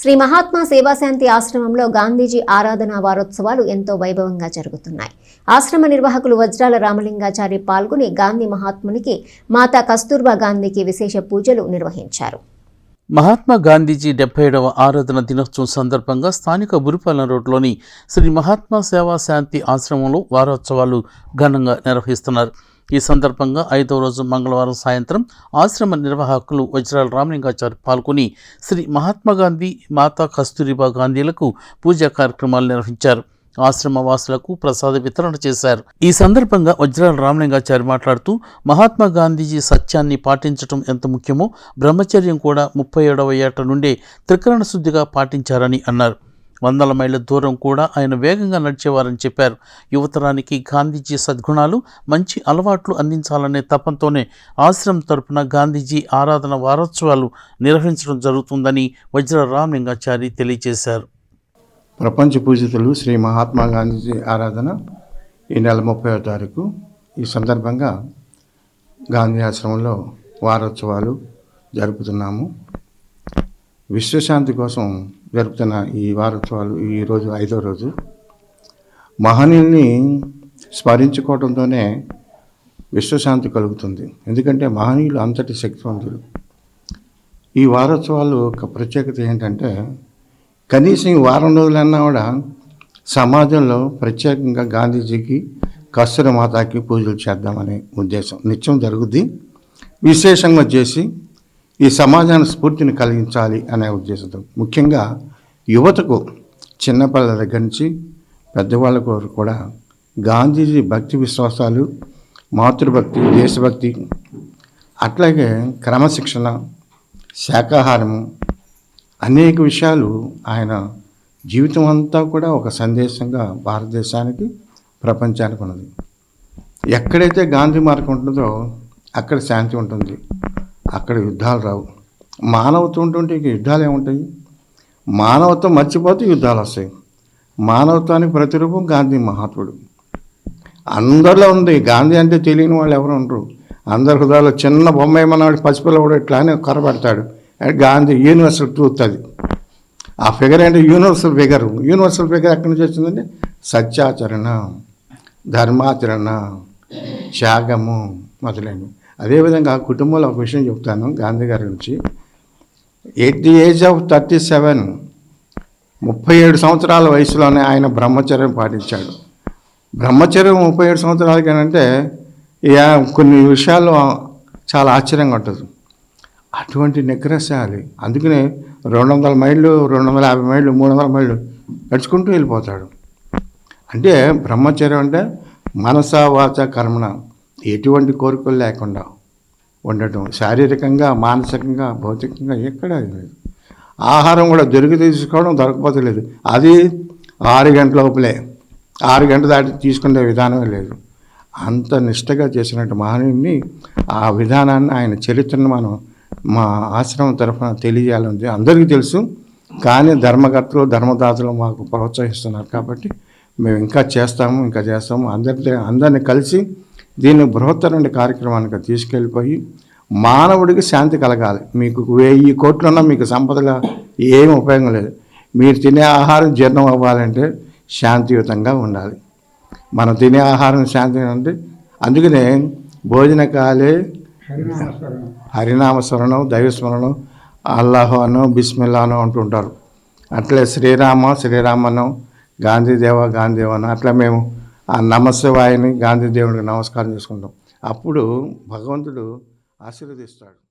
శ్రీ మహాత్మా సేవాశాంతి ఆశ్రమంలో గాంధీజీ ఆరాధన వారోత్సవాలు ఎంతో వైభవంగా జరుగుతున్నాయి. ఆశ్రమ నిర్వాహకులు వజ్రాల రామలింగాచారి పాల్గొని గాంధీ మహాత్మునికి మాతా కస్తూర్బా గాంధీకి విశేష పూజలు నిర్వహించారు. మహాత్మా గాంధీజీ డెబ్బై ఏడవ ఆరాధన దినోత్సవం సందర్భంగా స్థానిక బురిపాలెం రోడ్లోని శ్రీ మహాత్మా సేవా శాంతి ఆశ్రమంలో వారోత్సవాలు ఘనంగా నిర్వహిస్తున్నారు. ఈ సందర్భంగా ఐదవ రోజు మంగళవారం సాయంత్రం ఆశ్రమ నిర్వాహకులు వజ్రాల రామలింగాచారి పాల్గొని శ్రీ మహాత్మా గాంధీ మాతా కస్తూరిబా గాంధీలకు పూజా కార్యక్రమాలు నిర్వహించారు. ఆశ్రమ వాసులకు ప్రసాద వితరణ చేశారు. ఈ సందర్భంగా వజ్రాల రామలింగాచారి మాట్లాడుతూ మహాత్మా గాంధీజీ సత్యాన్ని పాటించడం ఎంత ముఖ్యమో బ్రహ్మచర్యం కూడా ముప్పై ఏడవ ఏట నుండే త్రికరణ శుద్ధిగా పాటించారని అన్నారు. వందల మైళ్ళ దూరం కూడా ఆయన వేగంగా నడిచేవారని చెప్పారు. యువతరానికి గాంధీజీ సద్గుణాలు మంచి అలవాట్లు అందించాలనే తపంతోనే ఆశ్రమం తరపున గాంధీజీ ఆరాధన వారోత్సవాలు నిర్వహించడం జరుగుతుందని వజ్ర రామలింగాచారి తెలియజేశారు. ప్రపంచ పూజితులు శ్రీ మహాత్మా గాంధీజీ ఆరాధన ఈ నెల ముప్పై తారీఖు. ఈ సందర్భంగా గాంధీ ఆశ్రమంలో వారోత్సవాలు జరుపుతున్నాము. విశ్వశాంతి కోసం జరుపుతున్న ఈ వారోత్సవాలు ఈరోజు ఐదో రోజు. మహనీయుల్ని స్మరించుకోవడంతోనే విశ్వశాంతి కలుగుతుంది. ఎందుకంటే మహనీయులు అంతటి శక్తివంతులు. ఈ వారోత్సవాలు ఒక ప్రత్యేకత ఏంటంటే కనీసం ఈ వారం రోజులన్నా కూడా సమాజంలో ప్రత్యేకంగా గాంధీజీకి కస్తూర మాతాకి పూజలు చేద్దామనే ఉద్దేశం. నిత్యం జరుగుద్ది. విశేషంగా చేసి ఈ సమాజానికి స్ఫూర్తిని కలిగించాలి అనే ఉద్దేశంతో. ముఖ్యంగా యువతకు చిన్నపిల్లల దగ్గర నుంచి పెద్దవాళ్ళ వరకు కూడా గాంధీజీ భక్తి విశ్వాసాలు మాతృభక్తి దేశభక్తి అట్లాగే క్రమశిక్షణ శాకాహారము అనేక విషయాలు ఆయన జీవితం అంతా కూడా ఒక సందేశంగా భారతదేశానికి ప్రపంచానికి ఉన్నది. ఎక్కడైతే గాంధీ మార్గం ఉంటుందో అక్కడ శాంతి ఉంటుంది. అక్కడ యుద్ధాలు రావు. మానవత్వం ఉంటుంటే ఇక యుద్ధాలు ఏముంటాయి? మానవత్వం మర్చిపోతే యుద్ధాలు వస్తాయి. మానవత్వానికి ప్రతిరూపం గాంధీ మహాత్ముడు. అందరిలో ఉంది. గాంధీ అంటే తెలియని వాళ్ళు ఎవరు ఉండరు. అందరి హృదయాల్లో చిన్న బొమ్మ ఏమన్నాడు? పసిపిల్ల కూడా ఇట్లానే కర్ర పెడతాడు. గాంధీ యూనివర్సల్ ట్రూత్ అది. ఆ ఫిగర్ అంటే యూనివర్సల్ ఫిగర్. యూనివర్సల్ ఫిగర్ ఎక్కడి నుంచి వచ్చిందంటే సత్యాచరణ ధర్మాచరణ త్యాగము మొదలైనవి. అదేవిధంగా ఆ కుటుంబంలో ఒక విషయం చెప్తాను గాంధీ గారి గురించి. At the age of thirty seven ముప్పై ఏడు సంవత్సరాల వయసులోనే ఆయన బ్రహ్మచర్యం పాటించాడు. బ్రహ్మచర్యం ముప్పై ఏడు సంవత్సరాలకేనంటే ఇక కొన్ని విషయాల్లో చాలా ఆశ్చర్యంగా ఉంటుంది. అటువంటి నిగ్రహశాలి. అందుకనే రెండు వందల మైళ్ళు రెండు వందల యాభై మైళ్ళు మూడు వందల మైళ్ళు నడుచుకుంటూ వెళ్ళిపోతాడు. అంటే బ్రహ్మచర్యం అంటే మనస వాచ కర్మణ. ఎటువంటి కోరికలు లేకుండా ఉండటం శారీరకంగా మానసికంగా భౌతికంగా ఎక్కడ లేదు. ఆహారం కూడా దొరికి తీసుకోవడం దొరకపోతే లేదు. అది ఆరు గంటల లోపలే. ఆరు గంటల దాటి తీసుకునే విధానమే లేదు. అంత నిష్టగా చేసినట్టు మహనీయుని ఆ విధానాన్ని ఆయన చరిత్రను మనం మా ఆశ్రమం తరఫున తెలియజేయాలని అందరికీ తెలుసు. కానీ ధర్మకర్తలు ధర్మదాతలు మాకు ప్రోత్సహిస్తున్నారు కాబట్టి మేము ఇంకా చేస్తాము ఇంకా చేస్తాము. అందరితో అందరిని కలిసి దీన్ని బృహత్తర కార్యక్రమానికి తీసుకెళ్ళిపోయి మానవుడికి శాంతి కలగాలి. మీకు వెయ్యి కోట్లున్నా మీకు సంపదగా ఏం ఉపయోగం లేదు. మీరు తినే ఆహారం జీర్ణం అవ్వాలంటే శాంతియుతంగా ఉండాలి. మనం తినే ఆహారం శాంతి అంటే అందుకనే భోజనకాలే హరినామస్మరణం దైవస్మరణం అల్లాహో అనో బిస్మిల్లానో అంటుంటారు అట్లే శ్రీరామ శ్రీరామనం గాంధీదేవ గాంధీదేవనం అట్లా మేము ఆ నమశివాయని గాంధీదేవుడికి నమస్కారం చేసుకుంటాం. అప్పుడు భగవంతుడు ఆశీర్వదిస్తాడు.